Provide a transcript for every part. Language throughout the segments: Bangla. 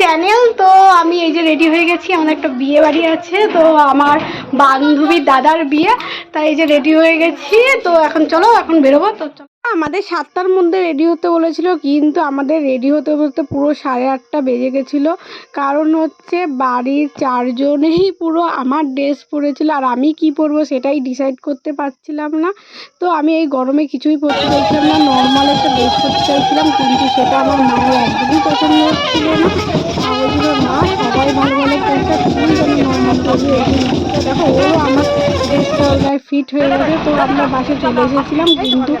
চ্যানেল তো আমি এই যে রেডি হয়ে গেছি, আমার একটা বিয়ে বাড়ি আছে, তো আমার বান্ধবীর দাদার বিয়ে, তাই এই যে রেডি হয়ে গেছি, তো এখন চলো, এখন বেরোবো, তো। আমাদের সাতটার মধ্যে রেডি হতে বলেছিল, কিন্তু আমাদের রেডি হতে বলতে পুরো সাড়ে আটটা বেজে গেছিল। কারণ হচ্ছে বাড়ির চারজনেই পুরো আমার ড্রেস পরেছিল, আর আমি কি পরবো সেটাই ডিসাইড করতে পারছিলাম না। তো আমি এই গরমে কিছুই পরতে চাইছিলাম না নর্মাল একটা ড্রেস পরতে চাইছিলাম, কিন্তু সেটা আমার মায়ের একদমই পছন্দ হচ্ছিল না। মা সবাই ভালো ভালো করবে দেখো আমার ড্রেসটা ফিট হয়ে গেছে, তো আমরা বাসে চলে এসেছিলাম, কিন্তু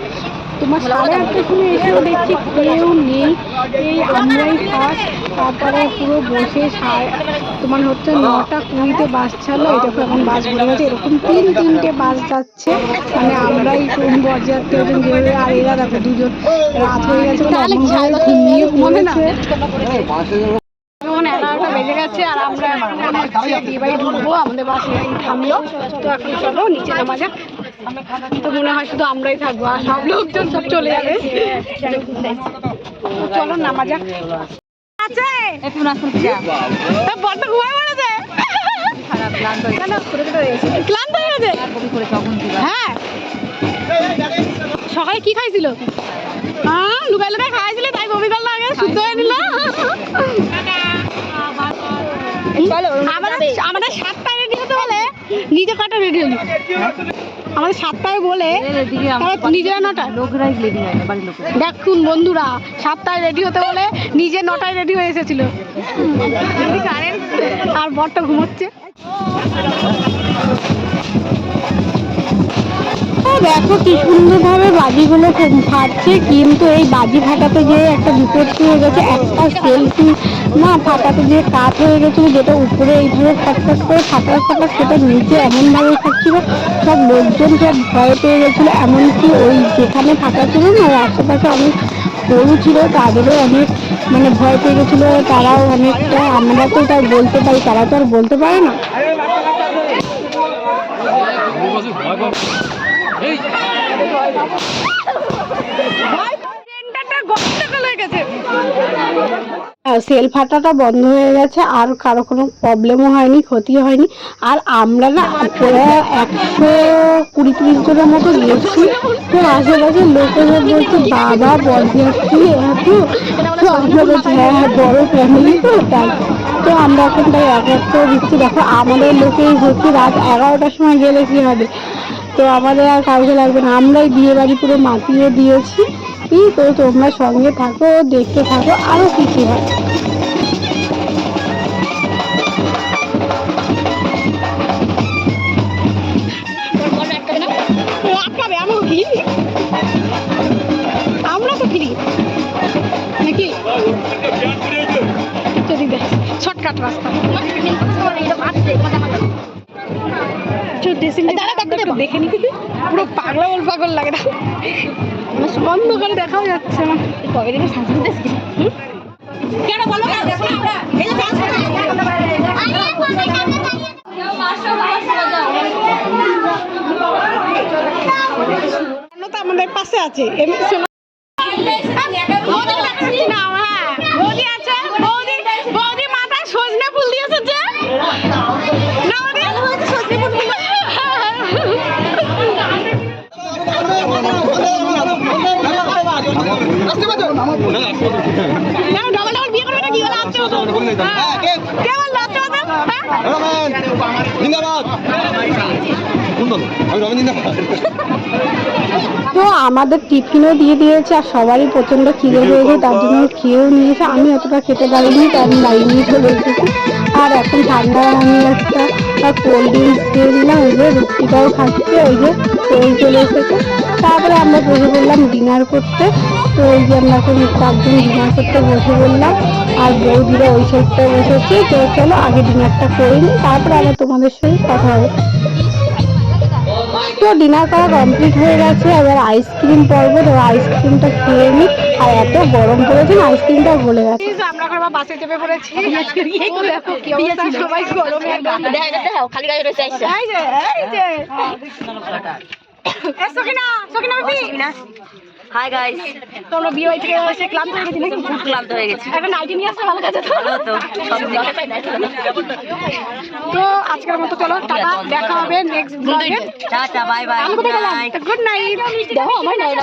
তোমার সাড়ে আটটার সময় এসেও দেখছি কেউ নেই। এই আমরাই ফার্স্ট তারপরে পুরো বসে সাড়ে তোমার হচ্ছে নটা কুড়িতে বাস ছাড়লো দেখো এখন বাস ঘুরে গেছে এরকম তিন তিনটে বাস যাচ্ছে। মানে আমরাই বরযাত্রী একজন যেভাবে আর এরা দেখো দুজন রাত হয়ে গেছে ঘুমিয়ে পড়েছে। এখন এগারোটা বেজে গেছে আর আমরা এখন বিয়ে বাড়ি ঢুকবো আমাদের বাসে থামলো। তো এখন চলো নিচে নামা যাক। তো মনে হয় শুধু আমরাই থাকব আর সব লোকজন সব চলে যাবে। চলো নামা যাক আছে একটু না শুনতে যা। ঘুমায় পড়েছে ক্লান্ত হয়ে গেছে? সকালে কি খাইছিল? হ্যাঁ লুকাই লুকাই খাইছিল তাই বমি করল আগে শুদ্ধ হয়ে নিল। আমাদের সাতটায় রেডি হতে বলে নিজে কটা রেডি হলি? আমাদের সাতটায় বলে নটায় নিজেরা নটা লোকরাই হয় বাড়ির লোক দেখুন বন্ধুরা সাতটায় রেডি হতে বলে নিজে নটায় রেডি হয়ে এসেছিল। আর বরটা ঘুমোচ্ছে। দেখো কি সুন্দরভাবে বাজিগুলো ফাটছে, কিন্তু এই বাজি ফাটাতে যে একটা বিপত্তি হয়ে গেছে। একটা সেলফি না, ফাটাতে যে কাঠ হয়ে গেছিল, যেটা উপরে এইভাবে ফটফট করে ফাটার ফাটার সেটা নিচে এমনভাবে ফাটছিল, সব লোকজন সব ভয় পেয়ে গেছিল। এমনকি ওই যেখানে ফাটাচ্ছিল না ওর আশেপাশে অনেক গরু ছিল, তাদেরও অনেক মানে ভয় পেয়ে গেছিল, তারাও অনেকটা, আমরা তো তার বলতে পারি, তারা তো আর বলতে পারে না। সেল ফাটাটা বন্ধ হয়ে গেছে, আর কারও কোনো প্রবলেমও হয়নি ক্ষতি হয়নি। আর আমরা না একশো কুড়ি তিরিশ জনের মতো গেছি তো আশেপাশে লোকেরা বলছে বাবা, বরযাত্রী, এত। তো আমরা বলছি হ্যাঁ হ্যাঁ বড় ফ্যামিলি তো, তাই। তো আমরা এখন তাই এক এক দিচ্ছি। দেখো, আমাদের লোকেই হচ্ছে রাত এগারোটার সময় গেলে কি হবে? তো আমাদের আর কাউকে লাগবে না। আমরাই বিয়ে বাড়ি পুরো মাতিয়ে দিয়েছি। কি তো তোমরা সঙ্গে থাকো, দেখতে থাকো, আরও হয়। কি ফ্রি। নাকি? যদি রাস্তা। ড্রেসিং দেখে নি। পুরো পাগলা বল পাগল লাগে না বন্ধ করে দেখাও যাচ্ছে না। পকেটে সাজিয়ে দেখছি? কেন বলো তো আমাদের পাশে আছে? এমনি তো আমাদের টিফিনও দিয়ে দিয়েছে আর সবারই প্রচণ্ড খিদে হয়েছে তার জন্য খেয়েও নিয়েছে। আমি অতটা খেতে পারিনি, তাই আমি বাড়ি নিয়ে চলে এসেছি। আর এখন ঠান্ডা আমি একটা কোল্ড ড্রিঙ্কস দিয়ে দিলাম, ওই যে রুটিটাও খাচ্ছে, ওই যে তেল চলে এসেছে। তারপরে আমরা বসে পড়লাম ডিনার করতে, তো ওই যে আমরা এখন চারজন ডিনার করতে বসে পড়লাম। আর বৌদিরা ওই সাইডটায় বসেছে। তো চলো আগে ডিনারটা করে নিই তারপরে আবার তোমাদের সঙ্গে কথা হবে। তো ডিনার করা কমপ্লিট হয়ে গেছে। এবার আইসক্রিম পর্ব তো আইসক্রিমটা খেয়ে নি আর এত গরম পড়েছে না আইসক্রিমটা গলে গেছে। আমরা আবার বাসে চেপে পড়েছি। দেখো কি অবস্থা। সবাই গরমে খালি গায়ে রয়েছে আইসা এই যে এই যে। Sakina Sakina baby hi guys তোমরা বিয়ে হয়ে থেকে এসে ক্লান্ত হয়ে গেছি নাকি? খুব ক্লান্ত হয়ে গেছি। একটা নাইটি নিয়ে আসলে ভালো কাজে তো। ভালো তো তো আজকের মতো চলো টাটা দেখা হবে নেক্সট ব্লগে tata bye bye good night দেখো আমার নাইট